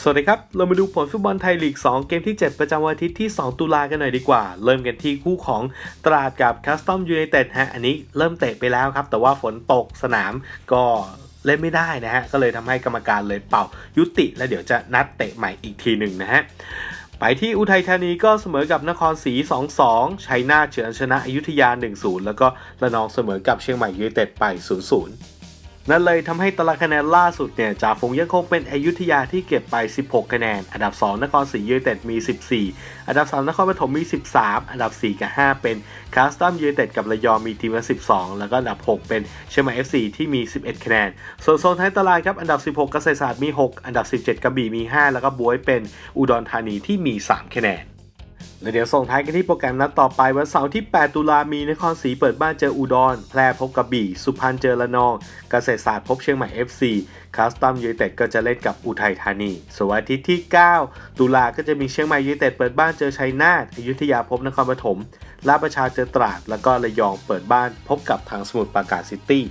สวัสดีครับ เรามาดูผลฟุตบอลไทยลีก 2 เกมที่ 7 ประจำวันอาทิตย์ที่ 2 ตุลากันหน่อยดีกว่า เริ่มกันที่คู่ของตราดกับคัสตอมยูไนเต็ดฮะ อันนี้เริ่มเตะไปแล้วครับ แต่ว่าฝนตกสนามก็เล่นไม่ได้นะฮะ ก็เลยทำให้กรรมการเลยเป่ายุติ แล้วเดี๋ยวจะนัดเตะใหม่อีกทีหนึ่งนะฮะไปที่อุทัยธานีก็เสมอกับนครศรี 2-2 ชัยนาทเฉือนชนะอยุธยา 1-0 แล้วก็ระนองเสมอกับเชียงใหม่ยูไนเต็ดไป 0-0 นั่นเลยทำให้ตารางคะแนนล่าสุดเนี่ยจ่าฝูงยังคงเป็นอยุธยาที่เก็บไป 16 คะแนน อันดับ 2 นครศรียูไนเต็ดมี 14 อันดับ 3 นครปฐมมี 13 อันดับ 4 กับ 5 เป็นคาสตัมยูไนเต็ดกับระยองมีทีมละ 12 แล้วก็อันดับ 6 เป็นเชียงใหม่ FC ที่มี 11 คะแนน ส่วนโซนท้ายตารางครับ อันดับ 16 เกษตรศาสตร์มี 6 อันดับ 17 กระบี่มี 5 แล้วก็บวยเป็นอุดรธานีที่มี 3 คะแนน และเดี๋ยวส่งท้ายกันที่โปรแกรมนัดต่อไปวันเสาร์ที่ 8 ตุลามีนครศรีเปิดบ้านเจออุดร แพร่พบกับบี่ สุพรรณเจอระนอง เกษตรศาสตร์พบเชียงใหม่ FC คาสตัมยูไนเต็ดก็จะเล่นกับอุทัยธานี ส่วนวันอาทิตย์ที่ 9 ตุลาก็จะมีเชียงใหม่ยูไนเต็ดเปิดบ้านเจอชัยนาทอยุธยาพบนครปฐมลาดประชาเจอตราด แล้วก็ระยองเปิดบ้านพบกับทางสมุทรปราการซิตี้